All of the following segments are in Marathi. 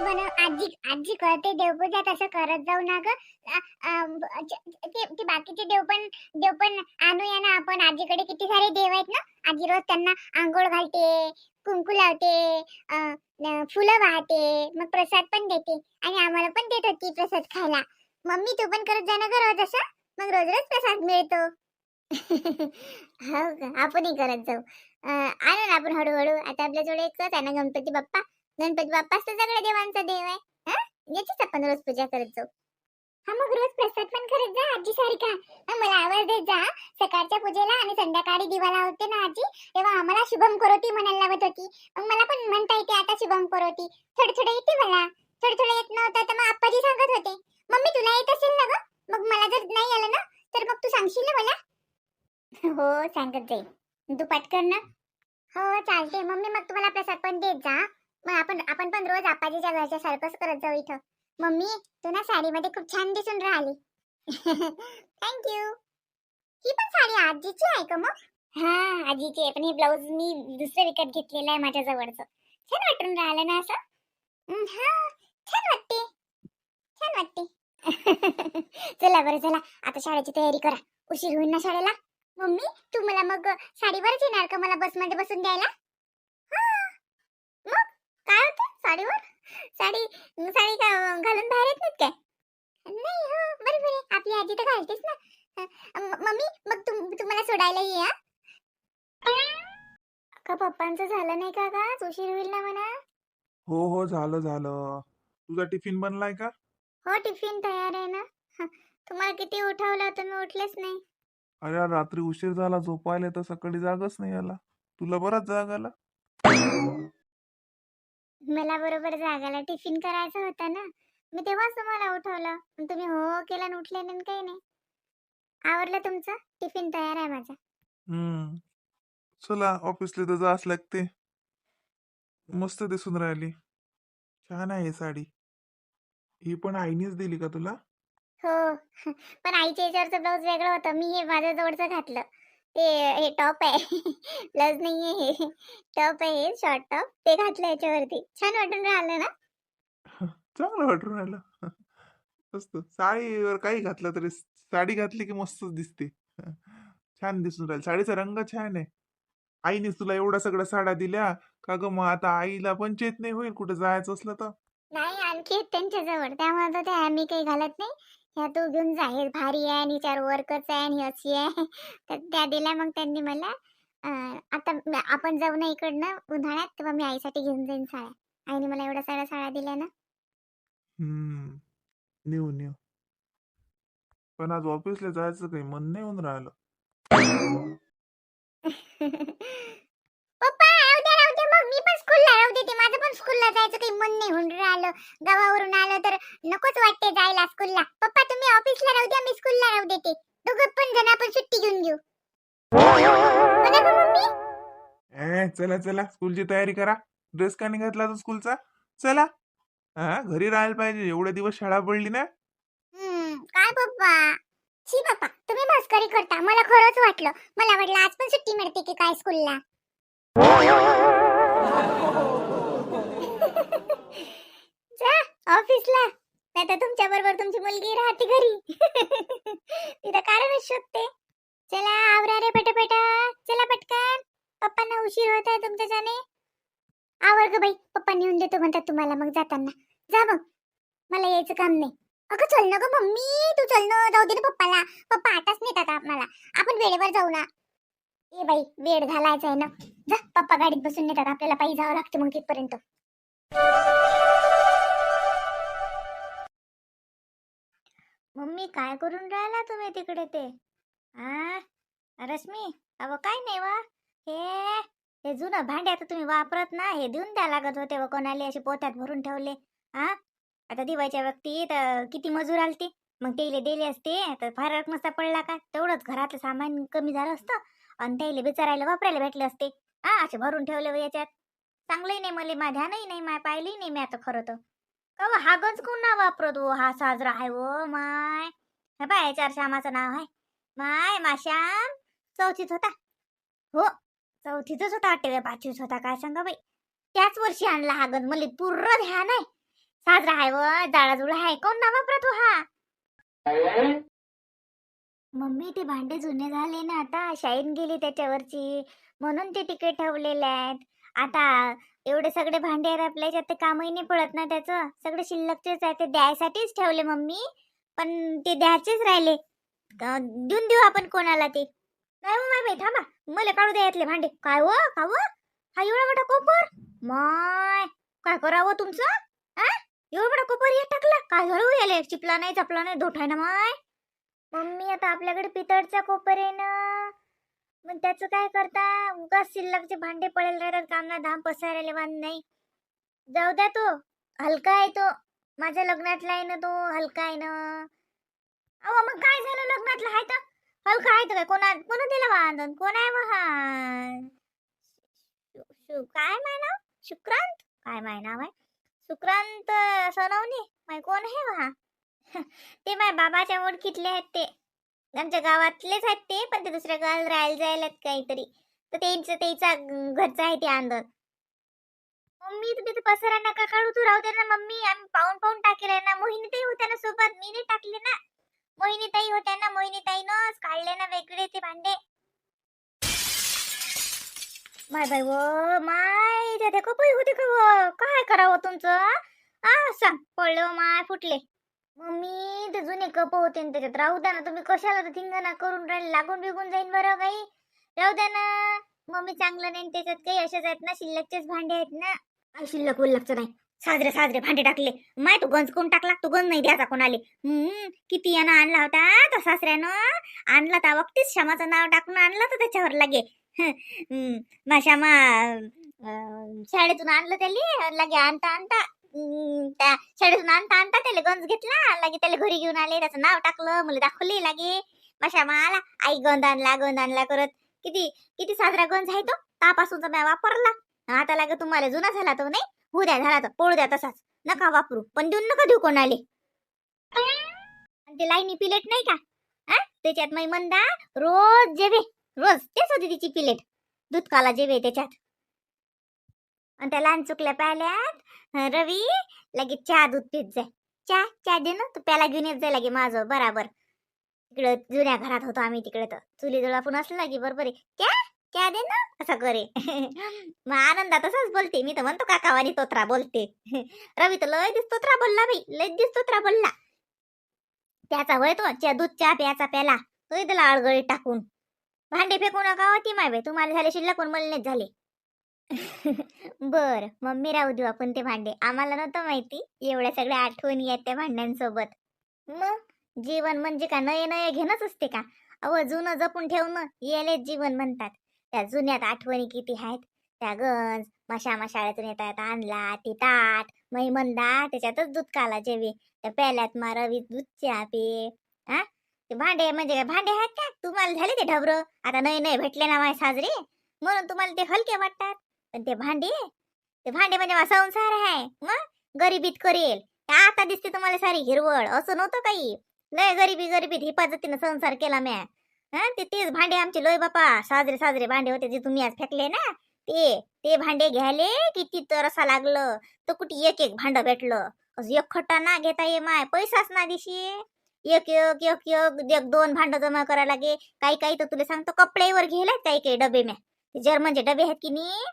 आजी बनव आजी आजी करते देवपूजा तसं करत जाऊ ना ग. ते बाकीचे देव पण देव पण आणूया ना आपण. आजीकडे किती सारे देव आहेत ना. आजी रोज त्यांना आंघोळ घालते कुंकू लावते फुलं वाहते मग प्रसाद पण देते. आणि आम्हाला पण देत होती प्रसाद खायला. मम्मी तू पण करत जा ना ग रोज असं. मग रोज रोज प्रसाद मिळतो. हो का आपणही करत जाऊ. आणू ना आपण हळूहळू. आता आपल्याजवळ एकच आहे ना गणपती बाप्पा. गणपती बाप्पाच तर सगळ्या देवांचा देव आहे. हा? याचीच आपण रोज पूजा करत जाऊ. हा मग रोज प्रसाद पण करत जा आजी सारिका मला आवाज देत जा सकाळच्या पूजेला आणि संध्याकाळी दिवा लावते ना आजी? तेव्हा आम्हाला शुभम करोती म्हणायला लावत होती. मग मला पण म्हणता येते आता शुभम करोती थोडं थोडं येते मला. थोडं थोडं येत नव्हतं तर मग आप्पाजी सांगत होते. मम्मी तुला येत असेल ना ग? मग मला जर नाही आलं ना तर मग तू सांगशील ना मला? हो सांगत जाईल तू पाठ कर ना. हो चालते मम्मी मग तुम्हाला प्रसाद पण देत जा मग आपण आपण पण रोज आपाजीच्या घरच्या सारखंच करत जाऊ इथं. मम्मी तू ना साडीमध्ये खूप छान दिसून राहिली. थँक्यू ही पण साडी आजीची आहे का मग? हा आजीची आहे पण हे ब्लाऊज मी दुसरं विकत घेतलेलं आहे माझ्या जवळचं. छान वाटून राहिलं ना असं? हा छान वाटते. छान वाटते. चला बरं चला. आता शाळेची तयारी करा. उशीर होईल ना शाळेला? मम्मी तू मला मग साडीवरच येणार का मला बसमध्ये बसून द्यायला? मग? काय होतं? साडीवर? साडी साडी का घालून बाहेर येत नाहीत काय? नाही हो बरोबर आहे. आपली आजी तर घालतेच ना. मम्मी मग तुम तुम्हाला सोडायला ये? का पप्पांचं झालं नाही का का उशीर होईल ना म्हणा. हो हो झालं झालं. तुझा टिफिन बनलाय का? हो टिफिन तयार आहे ना. हं, तुम्हाला किती उठवलं होतं मी उठलेच नाही. अरे यार, रात्री उशीर झाला झोपायला तर सकाळी जागच नाही आला. तुला बराच जाग आला. मला बरोबर जागाला टिफिन करायचा होता ना. मी तेव्हाच तुम्हाला उठवलं. तुम्ही हो केलं उठले नाही काही नाही. आवडलं तुमचं? टिफिन तयार आहे माझा. हम्म. चला ऑफिसला तर जास लागते. मस्त दिसून राहिली. छान आहे साडी. ही पण आईनीच दिली का तुला? हो. पण आईच्या याच्यावरचं ब्लाऊज वेगळं होतं. मी हे माझ्या जवळचं घातलं. ते हे टॉप आहे. ब्लाऊज नाही आहे हे. टॉप आहे हे शॉर्ट टॉप. ते घातलं याच्यावरती. छान वाटून राहिलं ना? चांगलं वाटून राहिलं. मस्त. साडीवर काही घातलं तरी साडी घातली की मस्तच दिसते. छान दिसून राहील. साडीचा रंग छान आहे. आईनेच तुला एवढ्या सगळ्या साड्या दिल्या का ग मग आता आईला पण चेत नाही होईल कुठे जायचं असलं तर. नाही आणखी आहेत त्यांच्याजवळ. त्यामुळे तर मी काही घालत नाही. ह्या तू घेऊन जा हे भारी आहे आणि चार वर्कच आहे आणि अशी आहे. तर त्या दिल्या मग त्यांनी मला आता आपण जाऊ ना इकडनं उन्हाळ्यात तेव्हा मी आईसाठी घेऊन जाईन साड्या. आईने मला एवढ्या साऱ्या साड्या दिल्या ना. नेऊ नेऊ. पण आज ऑफिसला जायचं काही मन नाही होऊन राहिलं पप्पा राहू द्या राहू द्या मग मी पण स्कूलला राहू देते माझं पण स्कूलला जायचं काही मन नाही होऊन राहिलं. गावावरून आलं तर नकोच वाटते जायला स्कूलला पप्पा तुम्ही ऑफिसला राहू द्या मी स्कूलला राहू देते. दोघं पण जण आपण सुट्टी घेऊन घेऊ. मम्मी. चला चला. स्कूलची तयारी करा. ड्रेस का नाही घातला तू स्कूलचा चला. हा घरी राहायला पाहिजे. एवढे दिवस शाळा पडली ना. काय पप्पा? शी पप्पा तुम्ही मस्करी करता. मला खरंच वाटलं. मला वाटलं आज पण सुट्टी मिळते की काय स्कूलला ऑफिसला. नाही तर तुमच्या बरोबर तुमची मुलगी राहते घरी. तिथं कारणच शोधते. चला आवरा रे पटापटा. चला पटकन. पप्पांना उशीर होत आहे तुमच्या जाणे आवर ग बाई पप्पा नेऊन देतो म्हणतात तुम्हाला मग जाताना. जा मग. मला यायचं काम नाही. अगं चल ना ग मम्मी. तू चल ना. जाऊ दे ना पप्पाला. पप्पा आताच नेतात आम्हाला. आपण वेळेवर जाऊ ना. ए बाई वेळ घालायचा आहे ना. जा पप्पा गाडीत बसून नेतात. आपल्याला पायी जावं लागते मग तिथपर्यंत. मम्मी काय करून राहिला तुम्ही तिकडे ते? आ? रश्मी अव काय नाही वा. हे हे जुनं भांडे आता तुम्ही वापरत ना हे देऊन द्या लागत होते व कोणाला असे पोत्यात भरून ठेवले. हा आता दिवाळीच्या व्यक्ती तर किती मजूर आलते. मग त्याला दिले असते तर फरक नसता पडला का? तेवढंच घरातलं सामान कमी झालं असतं. आणि त्याला बिचारायला वापरायला भेटले असते. हा असे भरून ठेवले व याच्यात. चांगलंही नाही मला माझ्या नाही नाही माय पाहिली नाही मी आता खरं तर. का हा गंज कोण ना वापरत हो हा साजरा आहे वो माय. हे पाय याच्यावर श्यामाचं नाव आहे. माय माश्याम चौथीत होता. हो चौथीतच होता वाटते पाचवीत होता. काय सांगा बाई? त्याच वर्षी आणला हा गंज. मला पूर्ण ध्यान आहे. साजरा आहे व जाळाजुळा आहे. कोण ना वापरा हो हा? मम्मी ते भांडे जुने झाले ना आता. शाईन गेली त्याच्यावरची. म्हणून ते तिकडे ठेवलेले आहेत. आता एवढे सगळे भांडे आहेत आपल्याच्यात ते कामही नाही पडत ना त्याचं. सगळे शिल्लकचेच आहे ते द्यायसाठीच ठेवले मम्मी. पण ते द्यायचेच राहिले. देऊन देऊ आपण कोणाला ते. नाही हो माय बाई थांबा. मला काढू द्या यातले भांडे. काय हो? का हो? हा एवढा मोठा कोपर? माय काय करावं हो तुमचं? हा एवढा मोठा कोपर हे टाकला? काय झालं याले चिपला नाही चपला नाही धोठाय ना माय? मम्मी आता आपल्याकडे पितळचा कोपर आहे ना. मग त्याचं काय करता? उगाच शिल्लकचे भांडे पडेल राहतात कामना धाम पसारायला वांद नाही. जाऊ द्या तो हलका आहे तो. माझ्या लग्नातला आहे ना तो हलका आहे ना. अहो मग काय झालं लग्नातलं? आहे तर. हलका आहे तर काय? कोणा कोण दिला वाहन? कोण आहे मग हा शु- शु- काय माय नाव? शुक्रांत? काय माय नाव आहे? सुक्रांत सनवनी? माय कोण आहे बा ते माय बाबाच्या ओळखीतले आहेत ते. आमच्या गावातलेच आहेत ते पण ते दुसऱ्या गावात राहायला जायला काहीतरी. तर त्यांचं त्याचा घरचं आहे ते आंदोलन. मम्मी तुम्ही तर पसरा नका काढू तू राहू दे ना मम्मी. आम्ही पाहून पाहून टाकेल ना. मोहिनीताई होत्या ना सोबत मी नाही टाकले ना. मोहिनीताई होत्या ना मोहिनीताई काढले ना वेगळे ते भांडे. माय बाई व माय त्या देखो पै होते का व? काय करावं तुमचं आ सांग. पडले माय फुटले. मम्मी ते जुने कप होते ना त्याच्यात. राहू द्या ना तुम्ही कशाला तर थिंगणा करून राहिले लागून बिगून जाईन बरं काही. राहू द्या ना. मम्मी चांगलं नाही त्याच्यात काही असेच आहेत ना शिल्लकचेच भांडे आहेत ना. काय शिल्लक उल्लकचं नाही. साजरे साजरे भांडे टाकले. माय तू गंज कोण टाकला तू गंज नाही द्यायचा कोणाले. हम्म किती यानं आणला होता तो सासऱ्यानं. आणला त्या वक्तीच श्यामाचं नाव टाकून आणलं तर त्याच्यावर लागे. मा श्यामा शाळेतून आणलं त्याले लागे आणता आणता. त्या शाळेतून आणता आणता त्याला गंज घेतला लागे त्याला घरी घेऊन आले त्याचं नाव टाकलं मला दाखवले लागे. मा आला आई गंध आणला गंध आणला करत. किती किती साजरा गंज आहे तो? तापासूनचा म्या वापरला. आता लागे तुम्हाला जुना झाला तो नाही होऊ द्या झाला तर पोळू द्या तसाच. नका वापरू पण देऊन नका देऊ कोणाले. आणि ते लाईनी पिलेट नाही का? हा त्याच्यात मै मंदा रोज जेवे रोज. तेच होती तिची पिलेट. दूध काला जेवे त्याच्यात. आणि त्या लहान चुकल्या पाहिल्यात रवी लगेच चहा दूध पीत जाय. चहा चहा दे ना तू प्याला घेऊन येत जाय लागे माझं बराबर. तिकडं जुन्या घरात होतो आम्ही तिकडे तर. चुलीजवळ आपण असलं की बरोबर आहे. क्या क्या दे ना असं करे. मग आनंदा तसंच बोलते. मी तर म्हणतो काकावानी तोत्रा बोलते. रवी तर लय दिस तोत्रा बोलला बाई लय दिस तोत्रा बोलला. त्याचा वय तो च्या दूध चहा प्याचा प्याला तो त्याला अळगळीत टाकून. भांडे फेकू नका होती माय बाई. तुम्हाला झाले शिल्लक पण मलनेच झाले. बर मम्मी राहू देऊ आपण ते भांडे. आम्हाला नव्हतं माहिती. एवढ्या सगळ्या आठवणी आहेत त्या भांड्यांसोबत. मग? जीवन म्हणजे का? नये नये घेणंच असते का? अव जुनं जपून ठेवणं येलेच जीवन म्हणतात. त्या जुन्यात आठवणी किती आहेत? त्या गंज मशा शाळेतून येता येता आणला ती ताट महिमंदा त्याच्यातच दूध काला जेवे. त्या प्याल्यात मारवी दूध चहा पे हा ते भांडे म्हणजे काय? भांडे आहेत का? तुम्हाला झाले ते ढबर? आता नये नये भेटले ना माय साजरे. म्हणून तुम्हाला ते हलके वाटतात. पण ते भांडे? ते भांडे म्हणजे मा संसार आहे. मग गरिबीत करेल. ते आता दिसते तुम्हाला सारी हिरवळ. असं नव्हतं काही. लय गरिबी गरिबीत हिफाजतीनं संसार केला म्या. हा? ते तेच भांडे आमचे. लोय बापा साजरे साजरे भांडे होते जे तुम्ही आज फेकले ना? ते ते भांडे घ्यायले किती तरसा लागलं. तर कुठे एक एक भांड भेटलं. असं एक खट्टा ना घेता ये माय. पैसाच ना दिशी. एक एक एक एक एक दोन भांड जमा करायला लागे. काही काही तर तुला सांगतो. कपड्यावर घेले काही काही डबे म्या. जर्मनचे म्हणजे डबे आहेत की नाही?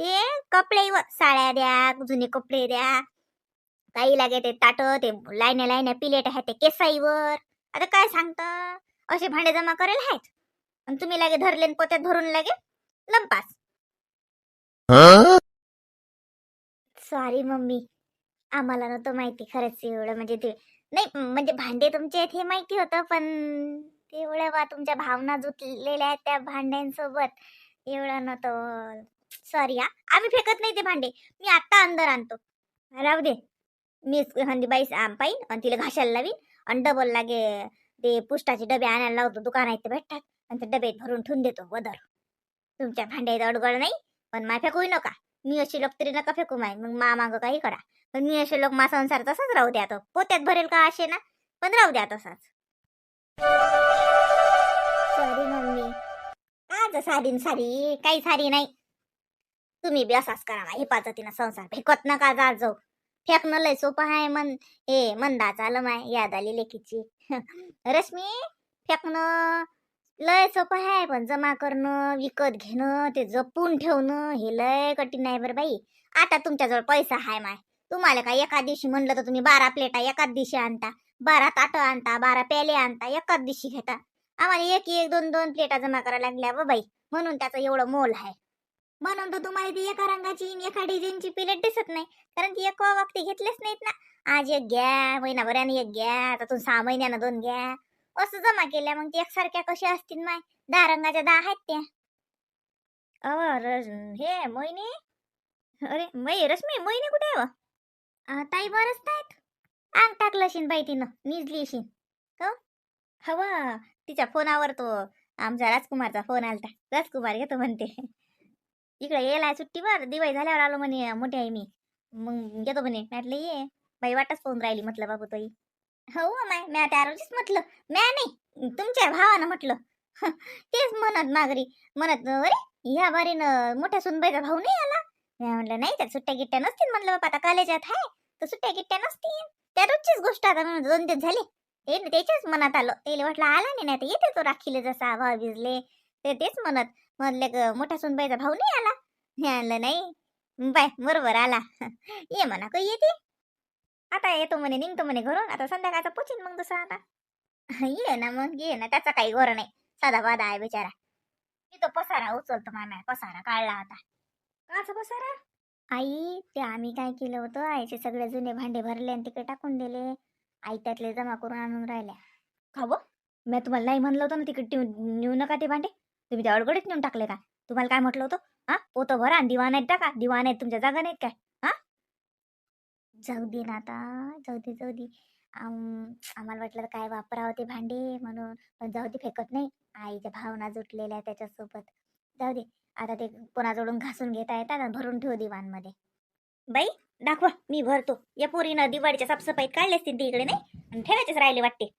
ते कपड्यावर साड्या द्या जुने कपडे द्या. काही लागे ते ताट ते लाईन्या लाईन्या पिलेट आहेत ते केसाईवर. आता काय सांगत? असे भांडे जमा करायला आहेत. आणि तुम्ही लागे धरले पोत्यात भरून लागे लंपास. Sorry mummy. आम्हाला नव्हतं माहिती खरंच एवढं. म्हणजे ते नाही म्हणजे भांडे तुमचे आहेत हे माहिती होतं पण तेवढ्या बा तुमच्या भावना जुटलेल्या आहेत त्या भांड्यांसोबत एवढं नव्हतं. सॉरी हा. आम्ही फेकत नाही ते भांडे. मी आत्ता अंदर आणतो. राहू दे. मी हंदीबाई पाईन आणि तिला घासायला लावीन. आणि डबल लागे ते पुष्टाचे डबे आणायला लावतो. दुकानात ते भेटतात. आणि ते डबेत भरून ठेवून देतो. वदर. तुमच्या भांड्यात अडगड नाही. पण माय फेकूही नका. मी अशी लोक तरी नका फेकू माय. मग मा मागं काही करा. पण मी असे लोक मा संसार तसाच राहू द्या तो. पोत्यात भरेल का असे ना? पण राहू द्या तसाच. Sorry mummy. आज सारी सारी. काही सारी नाही. तुम्ही बी असाच करा हे पद्धतीनं संसार फेकत नका जा जाऊ फेकणं लय सोपं आहे मन हे मंदाचा आलं माय याद आली लेकीची. रश्मी फेकणं लय सोपं आहे पण जमा करणं विकत घेणं ते जपून ठेवणं हे लय कठीण आहे बरं बाई. आता तुमच्याजवळ पैसा आहे माय. तुम्हाला काय एका दिवशी म्हणलं तर तुम्ही बारा प्लेटा एकाच दिवशी आणता. बारा ताटं आणता बारा प्याले आणता एकाच दिवशी घेता. आम्हाला एक एक दोन दोन प्लेटा जमा करायला लागल्या व बाई. म्हणून त्याचं एवढं मोल आहे. म्हणून तर तुम्हाला ती एका रंगाची आणि एका डिझाईनची पिलेट दिसत नाही. कारण ती एक वक्ती घेतलेच नाहीत ना. आज एक घ्या महिनाभराने एक घ्या आता तू सहा महिन्यानं दोन घ्या. असं जमा केल्या मग ती एकसारख्या कशा असतील माय? दहा रंगाच्या दहा आहेत त्या. अव हे मोहिनी? अरे मै रश्मी मोहिनी कुठे आहे हो? ताई बरंच नाहीत अंग टाकलं शिन बाई तिनं निजली शिन हो? हवा तिच्या फोनावर तो आमचा राजकुमारचा फोन आलता. राजकुमार घेतो म्हणते. इकडे येलाय सुट्टीवर दिवाळी झाल्यावर आलो म्हणे मोठी आहे मी. मग घेतो म्हणे. म्हटलं ये बाई वाटच पाहून राहिली म्हटलं बाबू ताई. हो माय म्या त्या रोजीच म्हटलं. म्या नाही तुमच्या भावानं म्हटलं. तेच म्हणत मागरी म्हणत अरे ह्या बारीनं मोठ्या सुनबाईचा भाऊ नाही आला? म्या म्हटलं नाही त्या सुट्ट्या गिट्ट्या नसतील म्हटलं बाबा आता कॉलेजात आहे तर सुट्ट्या गिट्ट्या नसतील. त्या रोजचीच गोष्ट आता म्हणून दोन दिवस झाले. ते न त्याच्याच मनात आलं. त्याला म्हटलं आला नाही नाही तर येते तो राखीले जसा भाव भिजले ते तेच म्हणत म्हणले ग मोठा सुनबाईचा भाऊ नाही आला? हे आणलं नाही. बाय बरोबर आला. ये म्हणा काही येते? आता येतो म्हणे निघतो म्हणे घरून. आता संध्याकाळचा पोचीन मग दुसरा आता. ये ना मग ये ना त्याचा काही गोर नाही. साधा बाधा आहे बिचारा. मी तो पसारा उचलतो मामा पसारा काढला होता काचा पसारा? आई ते आम्ही काय केलं होतं? आईचे सगळे जुने भांडे भरले आणि तिकडे टाकून दिले. आई त्यातले जमा करून आणून राहिल्या. का मी तुम्हाला नाही म्हणलं होतं ना तिकडे नेऊ नका ते भांडे? तुम्ही त्या अडगडीत नेऊन टाकले का तुम्हाला काय म्हटलं होतं? हा? पोतं भरा आणि दिवाण आहेत टाका. दिवाण आहेत तुमच्या जागा नाहीत काय? हा? जाऊ दे ना आता. जाऊ दे जाऊ दे. आम्हाला वाटलं काय वापरावं ते भांडे म्हणून पण जाऊ दे फेकत नाही. आईच्या भावना जुटलेल्या त्याच्यासोबत. जाऊ दे. आता ते कोणाजवळून घासून घेता येतात आणि भरून ठेव दिवाणमध्ये. बाई दाखवा. मी भरतो. या पोरीनं दिवाळीच्या साफसफाईत काढले असतील ते इकडे नाही? आणि ठेवायचेच राहिले वाटते.